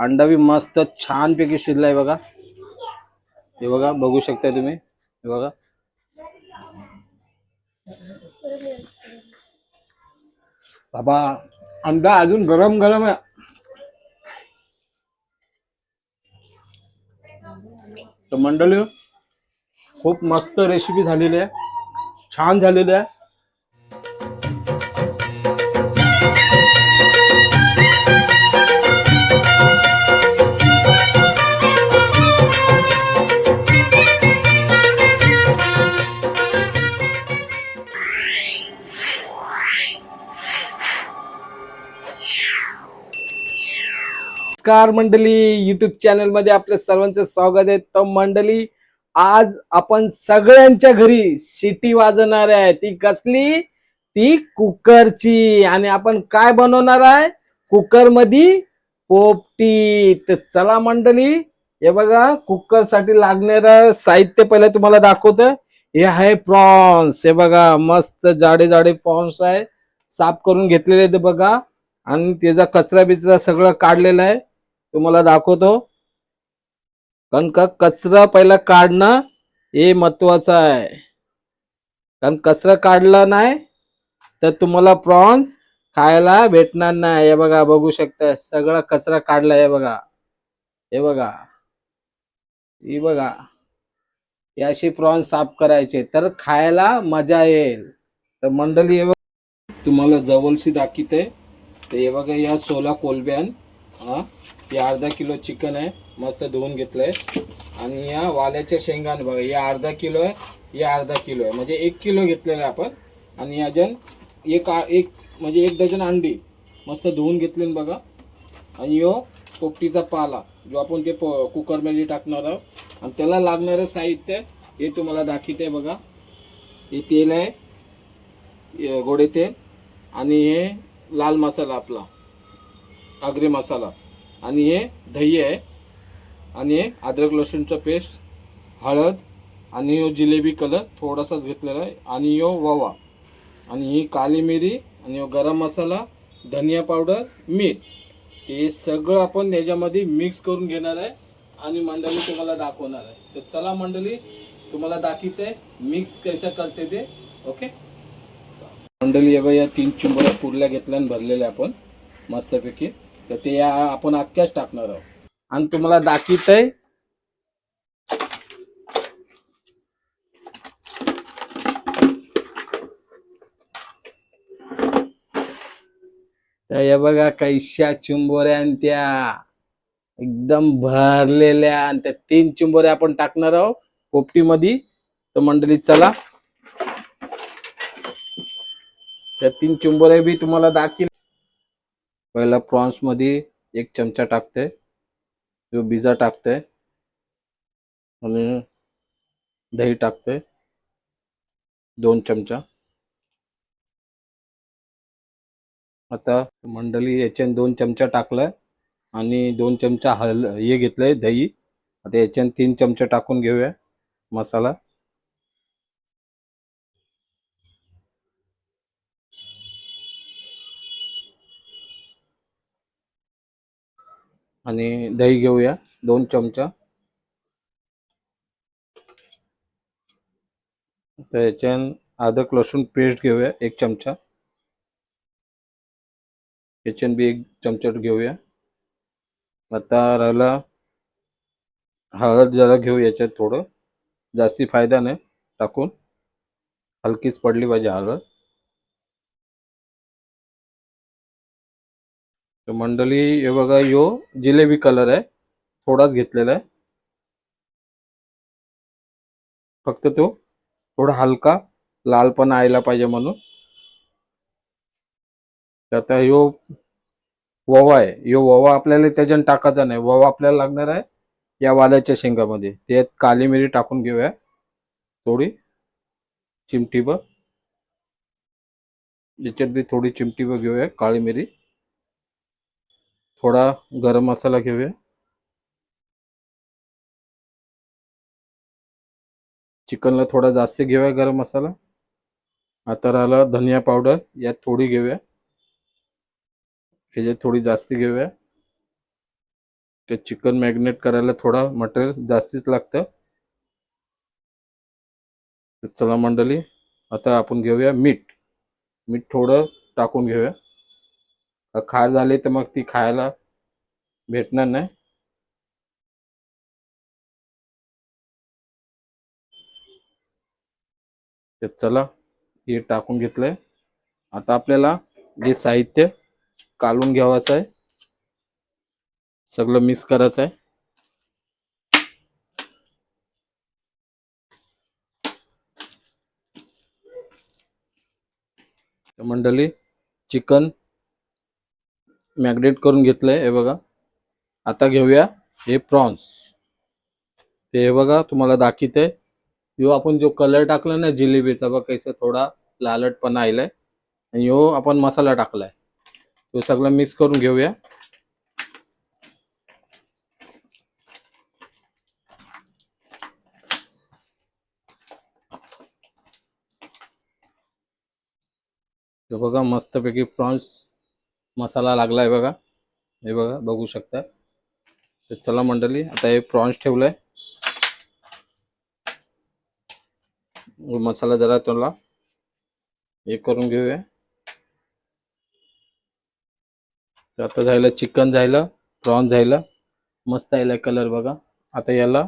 अंडा बी मस्त छानपैकी शिजलाय बघा. हे बघा बघू शकता तुम्ही. हे बघा. बाबा अंडा अजून गरम गरम आहे. तर मंडळी खूप मस्त रेसिपी झालेली आहे. छान झालेली आहे. नमस्कार मंडळी. युट्यूब चॅनलमध्ये आपल्या सर्वांचं स्वागत आहे. तर मंडळी आज आपण सगळ्यांच्या घरी शिटी वाजवणार आहे. ती कसली? ती कुकरची. आणि आपण काय बनवणार आहे? कुकरमध्ये पोपटी तर चला मंडळी हे बघा कुकरसाठी लागणार साहित्य पहिले तुम्हाला दाखवतं हे आहे प्रॉन्स. हे बघा मस्त जाडे जाडे प्रॉन्स आहे. साफ करून घेतलेले ते बघा. आणि त्याचा कचरा बिचरा सगळं काढलेला आहे. तुम्हाला दाखवतो. कारण का कचरा पहिला काढणं हे महत्वाचं आहे. कारण कचरा काढला नाही तर तुम्हाला प्रॉन्स खायला भेटणार नाही. हे बघा बघू शकता सगळा कचरा काढला हे बघा. हे बघा. ही बघा. हे प्रॉन्स साफ करायचे. तर खायला मजा येईल. तर मंडळी हे बघा, तुम्हाला जवळशी दाखवते. तर हे बघा या सोला कोलब्यान हा. हे अर्धा किलो चिकन आहे मस्त धुवून घेतलं आहे आणि या वाल्याच्या शेंगाने बघा या अर्धा किलो आहे या अर्धा किलो आहे. म्हणजे एक किलो घेतलेलं आहे आपण. आणि अजून एक आ- एक म्हणजे एक डझन अंडी मस्त धुवून घेतले बघा. आणि यो पोपटीचा पाला जो आपण ते प- कुकरमध्ये टाकणार आहोत. आणि त्याला लागणारं साहित्य हे तुम्हाला दाखवते बघा. हे तेल आहे गोडे तेल. आणि हे लाल मसाला आपला आगरी मसाला. आणि हे दही आहे. आणि हे अद्रक लसूणचं पेस्ट हळद आणि यो जिलेबी कलर थोडासाच घेतलेला आहे. आणि यो ववा. आणि ही काली मिरी आणि यो गरम मसाला धनिया पावडर मीठ. ते सगळं आपण याच्यामध्ये मिक्स करून घेणार आहे आणि मंडळी तुम्हाला दाखवणार आहे. तर चला मंडळी तुम्हाला दाखवते मिक्स कसं करते ते. ओके मंडळी या तीन चिंबोऱ्या पुरल्या घेतल्या आणि भरलेल्या आपण मस्तपैकी. तर ते आपण अख्ख्याच टाकणार आहोत. आणि तुम्हाला दाखवित आहे तर हे बघा कैशा चिंबोऱ्या आणि त्या एकदम भरलेल्या आणि त्या तीन चिंबोऱ्या आपण टाकणार आहोत पोपटीमध्ये तर मंडळी चला. त्या तीन चिंबोऱ्या बी तुम्हाला दाखील पहिला प्रॉन्समध्ये एक चमचा टाकते. किंवा बिजा टाकते. आणि दही टाकते. दोन चमचा. आता मंडळी याच्याने दोन चमचा टाकलाय. आणि दोन चमचा हल हे घेतलंय दही. आता याच्याने तीन चमचे टाकून घेऊया मसाला. आणि दही घेऊया दोन चमचा. त्याच्यान याच्यान लसूण पेस्ट घेऊया एक चमचा. याच्यान बी एक चमचा घेऊया. आता राहिला हळद जरा घेऊ याच्यात थोडं. जास्ती फायदा नाही टाकून. हलकीच पडली पाहिजे हळद. तर मंडळी हे बघा यो जिलेबी कलर आहे. थोडाच घेतलेला आहे. फक्त तो थोडा हलका लालपणा यायला पाहिजे म्हणून. आता यो ओवा आहे. यो ओवा आपल्याला त्याच्यात टाकायचा नाही. ओवा आपल्याला लागणार आहे या वाल्याच्या शेंगामध्ये. ते काली मिरी टाकून घेऊया. थोडी चिमटीभर याच्यात बी थोडी चिमटीभर घेऊया काळी मिरी. थोडा गरम मसाला घेऊया. चिकनला थोडा जास्त घेऊया गरम मसाला. आता राहिला धनिया पावडर यात थोडी घेऊया. ह्याच्यात थोडी जास्त घेऊया. ते चिकन मॅग्नेट करायला थोडा मटेरियल जास्तीच लागतं. चला मंडळी आता आपण घेऊया मीठ. मीठ थोडं टाकून घेऊया. खार झाले तर मग ती खायला भेटणार नाही. तर चला हे टाकून घेतलंय. आता आपल्याला जे साहित्य काढून घ्यावाचं आहे सगळं मिक्स करायचं आहे. तर मंडळी चिकन मॅग्नेट हे आता घेऊया हे प्रॉन्स. ते हे बघा, तुम्हाला दाखवते. यो आपण जो कलर टाकला ना जिलेबीचा, बघ कैसा थोडा लालटपणा आलाय आणि यो आपण मसाला टाकलाय. तो सगळं मिक्स हे बघा, मस्तपैकी प्रॉन्स. मसाला लागलाय बघा. हे बघा बघू शकता. तर चला मंडळी आता हे प्रॉन्स ठेवलंय. मसाला जरा त्याला हे करून घेऊया. तर आता झालं चिकन झालं प्रॉन्स झालं. मस्त यायला कलर बघा. आता याला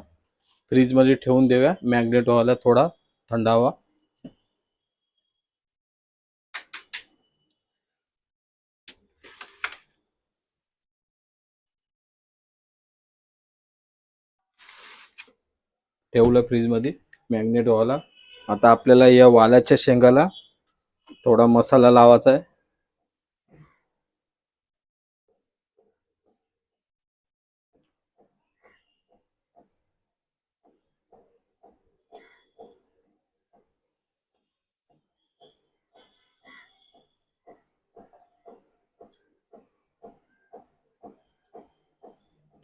फ्रीजमध्ये ठेवून देऊया. मॅग्नेट व्हायला थोडा थंडावा. ठेवलं फ्रीजमध्ये मॅग्नेट व्हायला आता आपल्याला या वालाच्या शेंगाला थोडा मसाला लावायचा आहे.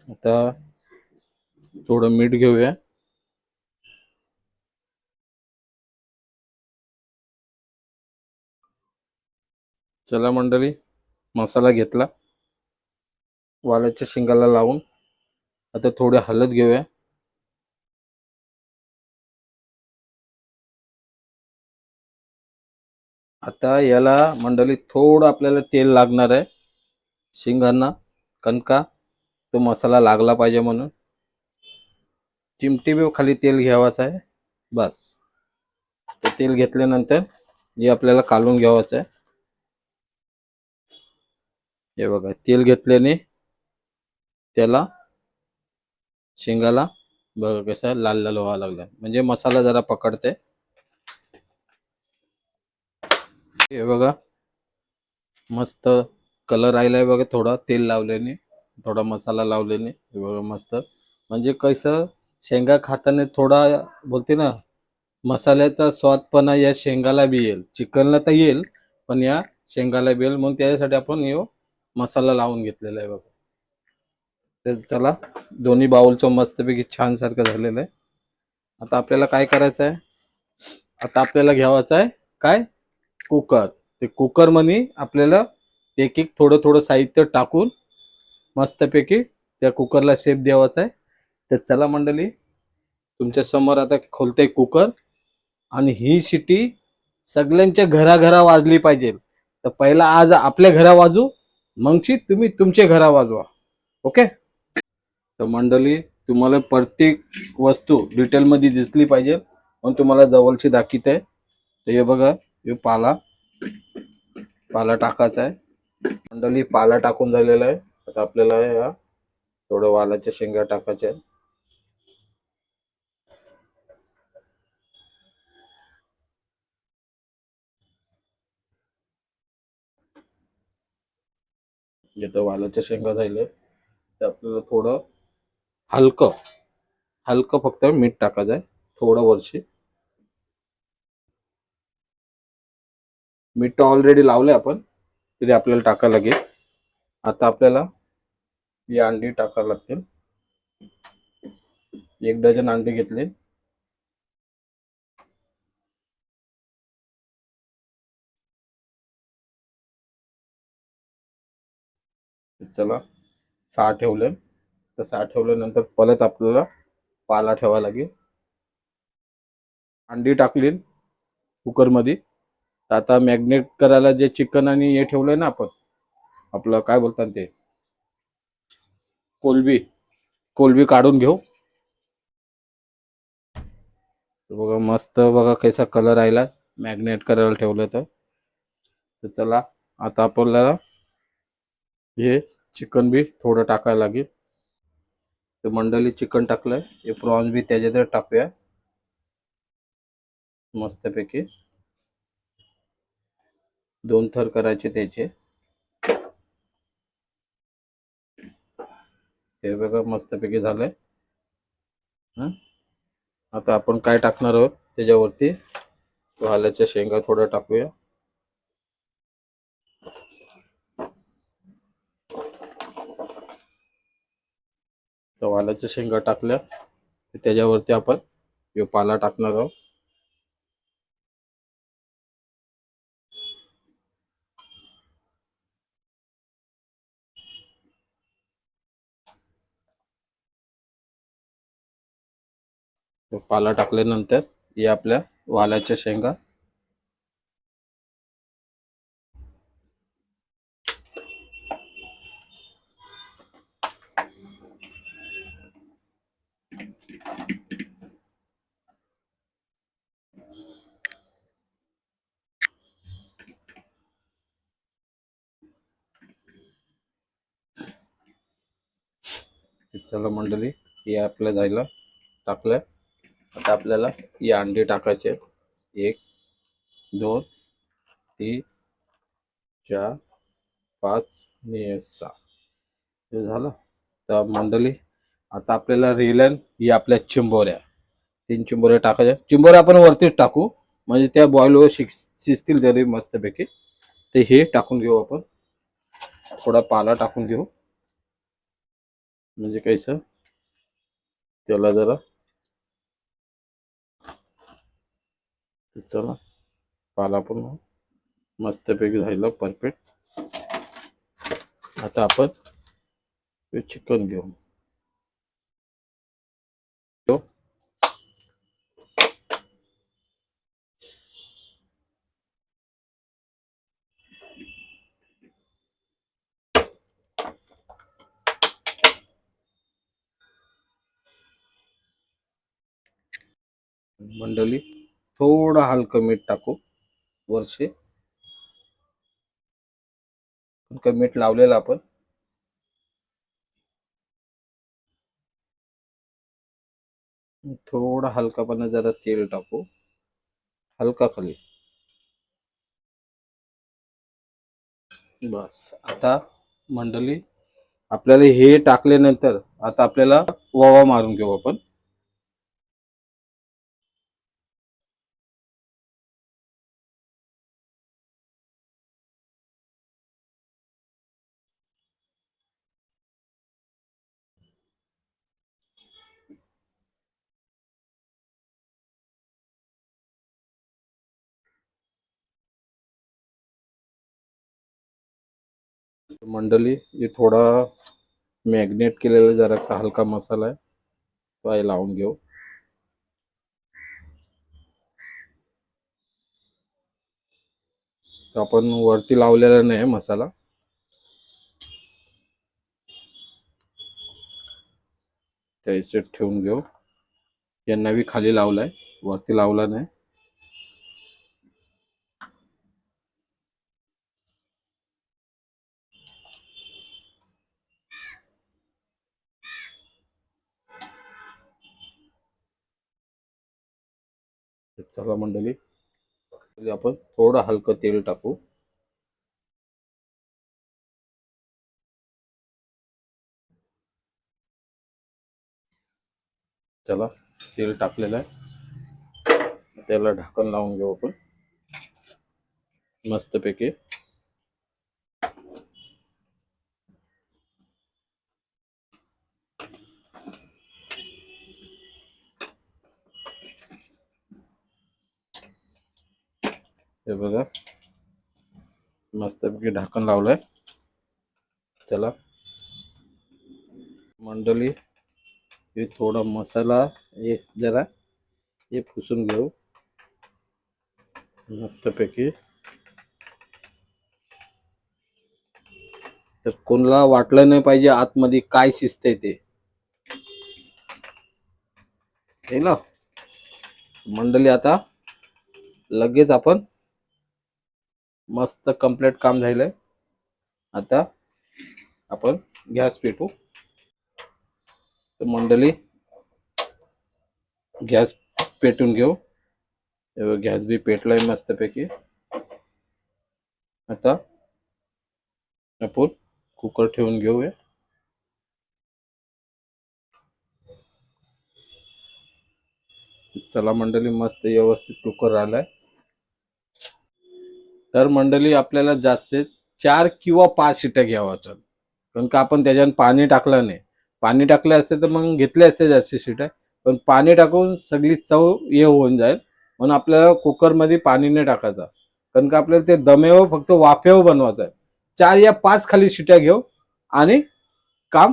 आता थोडं मीठ घेऊया. चला मंडळी मसाला घेतला. वालाच्या शेंगाला लावून आता थोडे हलत घेऊया. आता याला मंडळी थोडं आपल्याला तेल लागणार आहे. शेंगांना कणका तो मसाला लागला पाहिजे म्हणून. चिमटी बी खाली तेल घ्यावाचं आहे. बस. ते तेल घेतल्यानंतर हे आपल्याला कालून घ्यावाचं आहे. हे बघा तेल घेतल्याने त्याला शेंगाला बघा कसं लाल लाल व्हायला लागला. म्हणजे मसाला जरा पकडते. हे बघा मस्त कलर आलाय बघा थोडा तेल लावल्याने थोडा मसाला लावल्याने हे बघा मस्त. म्हणजे कसं शेंगा खाताना थोडा बोलते ना मसाल्याचा स्वादपणा या शेंगाला बी येईल. चिकनला तर येईल पण या शेंगाला बी येईल. मग त्याच्यासाठी आपण येऊ मसाला लावून घेतलेला आहे बघा. तर चला दोन्ही बाउलचं मस्तपैकी छान सारखं झालेलं आहे. आता आपल्याला काय करायचं आहे? आता आपल्याला घ्यावाचं आहे काय? कुकर. ते कुकरमध्ये आपल्याला एक एक थोडं थोडं साहित्य टाकून मस्तपैकी त्या कुकरला शेप द्यावाचा आहे. तर चला मंडळी तुमच्यासमोर आता खोलते कुकर आणि ही शिटी सगळ्यांच्या घराघरा वाजली पाहिजे. तर पहिला आज आपल्या घरा वाजू मगची तुम्ही तुमच्या घरा वाजवा. ओके तर मंडळी तुम्हाला प्रत्येक वस्तू डिटेलमध्ये दिसली पाहिजे म्हणून तुम्हाला जवळची दाखीत आहे. तर हे बघा हे पाला. पाला टाकायचा आहे. मंडळी पाला टाकून झालेला आहे. आता आपल्याला या थोडं वालाच्या शेंगा टाकायच्या आहे इथं वालाच्या शेंगा झाले ते आपल्याला थोडं हलकं हलकं फक्त मीठ टाकायचं आहे थोडं वरशी मीठ ऑलरेडी लावलंय आपण तिथे आपल्याला टाकायला लागेल. आता आपल्याला ही अंडी टाकायला लागतील. एक डझन अंडे घेतले. चला सहा ठेवले. सहा ठेवल्यानंतर परत आपल्याला पाला ठेवावा लागेल. अंडी टाकली कुकरमध्ये. तर आता मॅग्नेट करायला जे चिकन आणि हे ठेवलंय ना आपण आपलं काय बोलतात ते? कोलबी कोलबी काढून घेऊ. बघा मस्त बघा कैसा कलर आयला मॅग्नेट करायला ठेवलं तर चला आता आपल्याला हे चिकन बी थोडं टाकायला लागेल. तर मंडळी चिकन टाकलंय. हे प्रॉन्स बी त्याच्यात टाकूया. मस्तपैकी. दोन थर करायचे त्याचे. ते बघा मस्तपैकी झालंय. आता आपण काय टाकणार आहोत त्याच्यावरती? वालाच्या शेंगा थोड्या टाकूया. तर वालाच्या शेंगा टाकल्या त्याच्यावरती आपण पाला टाकणार आहोत. पाला टाकल्यानंतर हे आपल्या वालाच्या शेंगा चला मंडळी हे आपल्या जायला टाकलंय. आता आपल्याला ही अंडी टाकायचे एक दोन तीन चार पाच आणि सहा. हे झालं. तर मंडळी आता आपल्याला रिलन ही आपल्या चिंबोऱ्या. तीन चिंबोऱ्या टाकायच्या. चिंबोऱ्या आपण वरतीच टाकू. म्हणजे त्या बॉईलवर शिक शिजतील जरी मस्तपैकी. ते हे टाकून घेऊ आपण. थोडा पाला टाकून घेऊ. म्हणजे कैसं? त्याला जरा. चला. पाला पण मस्तपैकी झालं परफेक्ट आता आपण चिकन घेऊ. मंडळी थोडं हलकं मीठ टाकू वरचे. हलकं मीठ लावलेलं आपण. थोडा हलकापणा जरा तेल टाकू. हलका खाली. बस. आता मंडळी आपल्याला हे टाकल्यानंतर आता आपल्याला ओवा मारून घेऊ आपण. मंडळी हे थोडा मॅग्नेट केलेला जरासा हलका मसाला आहे. तो आहे लावून घेऊ. तो आपण वरती लावलेला नाही मसाला. त्या ठेवून घेऊ. यांना बी खाली लावलाय. वरती लावला नाही. सर्व मंडळी. आपण. थोडं हलकं तेल टाकू. चला तेल टाकलेलं आहे. त्याला ढाकण लावून घेऊ आपण. मस्तपैकी हे बघा मस्तपैकी ढाकण लावलंय. चला. मंडळी हे थोडा मसाला हे जरा हे पुसून घेऊ. मस्तपैकी तर कोणाला वाटलं नाही पाहिजे आतमध्ये काय शिजतंय ते. मंडळी आता लगेच आपण मस्त कंप्लीट काम झालंय. आता आपण गॅस पेटू. तर मंडळी गॅस पेटून घेऊ. गॅस बी पेटलाय मस्तपैकी. आता आपण कुकर ठेवून घेऊया. चला मंडळी मस्त व्यवस्थित कुकर आलाय. तर मंडळी आपल्याला जास्तीत चार किंवा पाच शिट्या घ्यावाच्या कारण का आपण त्याच्यात पाणी टाकलं नाही. पाणी टाकले असते तर मग घेतले असते जास्त शिट्या. पण पाणी टाकून सगळी चव हे होऊन जाईल. म्हणून आपल्याला कुकरमध्ये पाणी नाही टाकायचं. कारण का आपल्याला ते दमेव फक्त वाफेव बनवायचं आहे. चार या पाच खाली शिट्या घेऊ आणि काम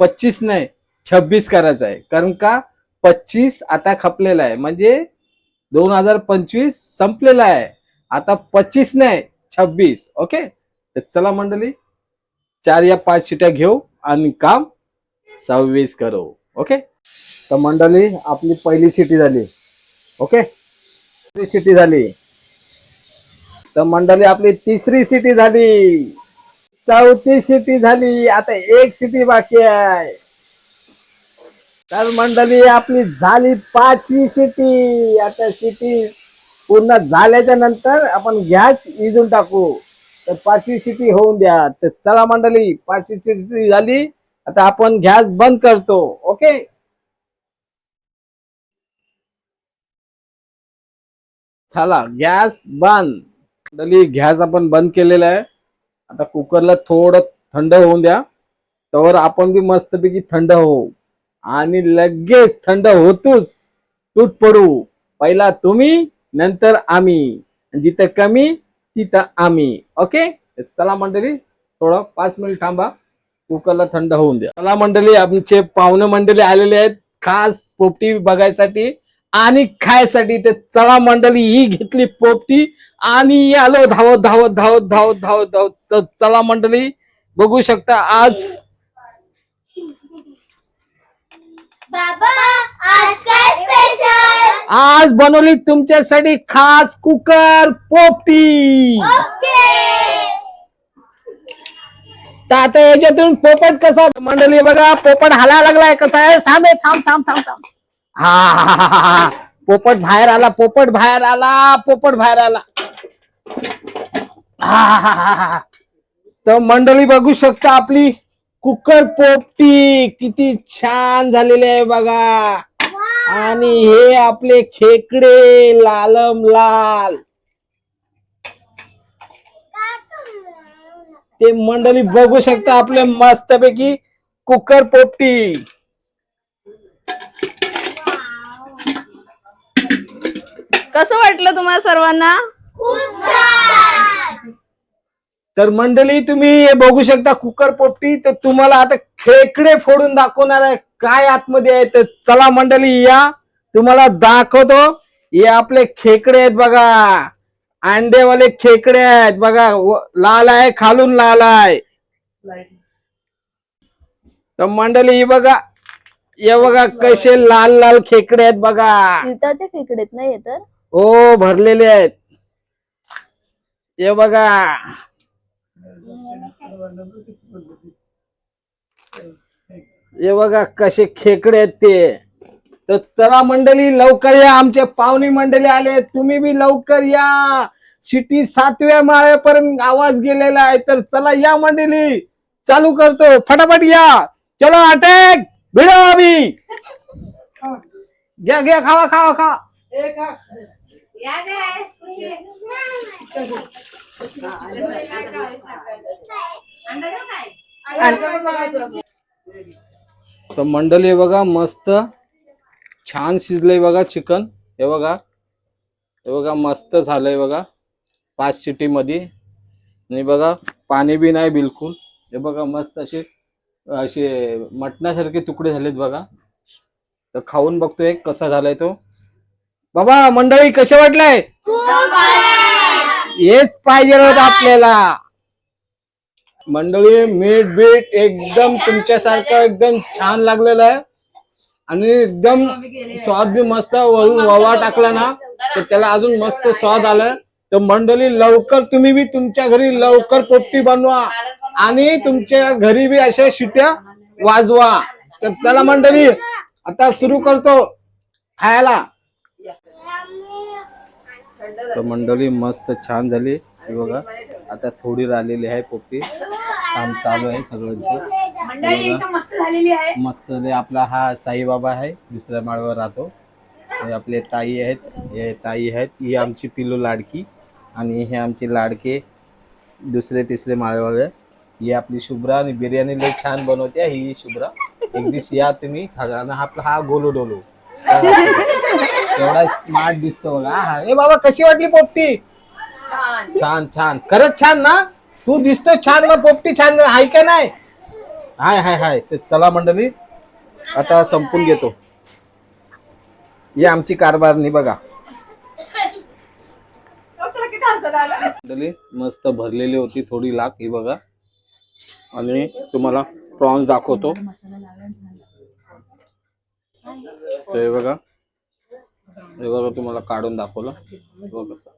पच्चीस नाही छब्बीस करायचं आहे. कारण का पच्चीस आता खपलेला आहे. म्हणजे दोन हजार पंचवीस संपलेला आहे. आता पच्चीस नाही छब्बीस ओके तर चला मंडळी चार या पाच शिट्या घेऊ आणि काम सव्वीस करू ओके तर मंडळी आपली पहिली शिटी झाली ओके दुसरी शिटी झाली. तर मंडळी आपली तिसरी सिटी झाली. चौथी सिटी झाली. आता एक सिटी बाकी आहे. तर मंडळी आपली झाली पाचवी सिटी आता सिटी पूर्ण झाल्याच्यानंतर आपण गॅस इजून टाकू. तर पाचवी सिटी होऊन द्या. तर चला मंडळी पाचवी सिटी झाली. आता आपण गॅस बंद करतो. ओके? चला गॅस बंद. मंडळी गॅस आपण बंद केलेला आहे. आता कुकरला थोडं थंड होऊन द्या. तर आपण बी मस्तपैकी थंड होऊ. आणि लगेच थंड होतोच. तूट पडू. पहिला तुम्ही नंतर आम्ही. जिथं कमी तिथं आम्ही. ओके चला मंडळी थोडं पाच मिनिट थांबा. कुकरला थंड होऊन द्या. चला मंडळी आमचे पाहुणे मंडळी आलेले आहेत. खास पोपटी बघायसाठी आणि खायसाठी ते चला मंडळी ही घेतली पोपटी आणि आलो धावत धावत धावत धावत धावत धावत. तर चला मंडळी बघू शकता आज बाबा आज काय स्पेशल आज बनवली तुमच्यासाठी खास कुकर पोपटी. ओके. तर आता याच्यातून पोपट कसा मंडळी बघा पोपट हाला लागलाय कसा आहे? थांब थांब थांब थांब थांब. हा हा, हा. पोपट बाहेर आला पोपट बाहेर आला पोपट बाहेर आला. हा हा, हा, हा, हा. तर मंडळी बघू शकता आपली कुकर पोपटी किती छान झालेली आहे बघा. आणि हे आपले खेकडे लालम लाल. ते मंडळी बघू शकता आपले मस्तपैकी कुकर पोपटी. कसं वाटलं तुम्हाला सर्वांना? तर मंडळी तुम्ही हे बघू शकता कुकर पोपटी. तर तुम्हाला आता खेकडे फोडून दाखवणार आहे. काय आतमध्ये आहे तर चला मंडळी या. तुम्हाला दाखवतो. हे आपले खेकडे आहेत बघा. अंडेवाले खेकडे आहेत बघा. लाल आहे खालून लाल आहे. तर मंडळी ही बघा. हे बघा कसे लाल लाल खेकडे आहेत बघा. इटाचे खेकडेत नाही तर? हो भरलेले आहेत. हे बघा. हे बघा कसे खेकडे आहेत ते. तर चला मंडळी लवकर या. आमचे पाहुणे मंडळी आले. तुम्ही बी लवकर या. सिटी सातव्या माळ्यापर्यंत आवाज गेलेला आहे. तर चला या मंडळी. चालू करतो. फटाफट या. चलो अटॅक भिडो अभि घ्या घ्या खावा खावा खावा. तर मंडळी बघा मस्त छान शिजलंय बघा चिकन. हे बघा. हे बघा मस्त झालंय बघा. पाच सिटी मध्ये आणि बघा पाणी बी नाही बिलकुल. हे बघा मस्त असे असे मटणासारखे तुकडे झालेत बघा. तर खाऊन बघतोय कसा झालाय तो. बाबा मंडळी कसे वाटलाय? हेच पाहिजे होतं आपल्याला. मंडळी मीठ बीट एकदम तुमच्यासारखं एकदम छान लागलेलं आहे. आणि एकदम स्वाद बी मस्त वरून ववा टाकला ना तर त्याला अजून मस्त स्वाद आलं तर मंडळी लवकर तुम्ही बी तुमच्या घरी लवकर पोपटी बनवा. आणि तुमच्या घरी बी अशा शिट्या वाजवा. तर चला मंडळी आता सुरू करतो खायला. तर मंडळी मस्त छान झाली. बघा. आता थोडी राहिलेली आहे पोपटी. काम चालू आहे एकदम मस्त झालेली आहे. मस्त. आपला हा साईबाबा आहे दुसऱ्या माळ्यावर राहतो. हे आपले ताई आहेत हे ताई आहेत ही आमची पिल्लू लाडकी आणि हे आमचे लाडके दुसरे तिसरे माळेवाले ही आपली शुभ्रा आणि बिर्याणी लई छान बनवते ही शुभ्रा. एक दिवस या तुम्ही खा- आणि आपला हा गोलू डोलू. एवढा स्मार्ट दिसतो बघा. हा. ए बाबा कशी वाटली पोपटी? छान. छान छान. खरंच छान ना? तू दिसतो छान मग पोपटी छान हाय का नाही? हाय हाय हाय. ते चला मंडळी आता संपून घेतो. ही आमची बघा. किती हसत आलं? मंडळी मस्त भरलेली होती थोडी लाख ही बघा. आणि तुम्हाला प्रॉन्स दाखवतो. हे बघा. हे बघा तुम्हाला काढून दाखवलं. बघा.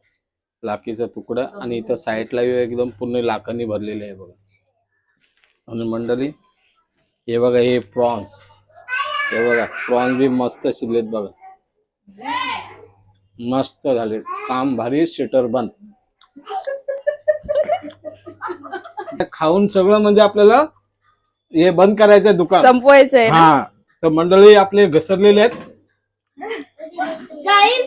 लाकीचा तुकडा आणि इथं साईडला एकदम पूर्ण लाखांनी भरलेले आहे बघा. आणि मंडळी हे बघा हे प्रॉन्स. हे बघा प्रॉन्स बी मस्त शिजलेत बघा. मस्त झाले. काम भारी शटर बंद. खाऊन सगळं म्हणजे आपल्याला हे बंद करायचं दुकान. संपवायचंय हा. तर मंडळी आपले घसरलेले आहेत. ही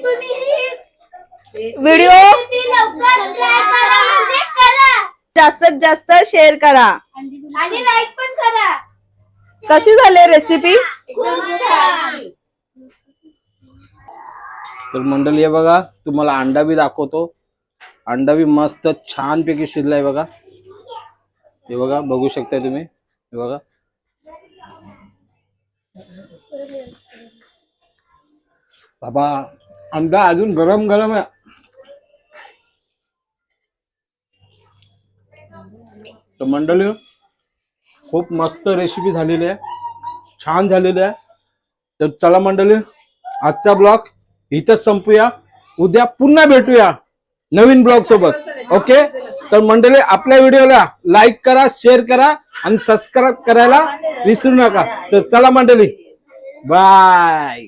व्हिडिओ रेसिपी लवकर ट्राय करा म्हणजे करा. जास्तीत जास्त शेअर करा. आणि लाईक पण करा. कशी झाली रेसिपी तर मंडळी हे बघा तुम्हाला अंडा बी दाखवतो. अंडा बी मस्त छान पैकी शिजलाय बघा. हे बघा बघू शकता तुम्ही. हे बघा. बाबा अंडा अजून गरम गरम आहे. तर मंडळी खूप मस्त रेसिपी झालेली आहे. छान झालेली आहे. तर चला मंडळी आजचा ब्लॉग इथंच संपूया. उद्या पुन्हा भेटूया नवीन ब्लॉग सोबत. ओके तर मंडळी आपल्या व्हिडिओला लाईक करा शेअर करा आणि सबस्क्राईब करायला विसरू नका. तर चला मंडळी बाय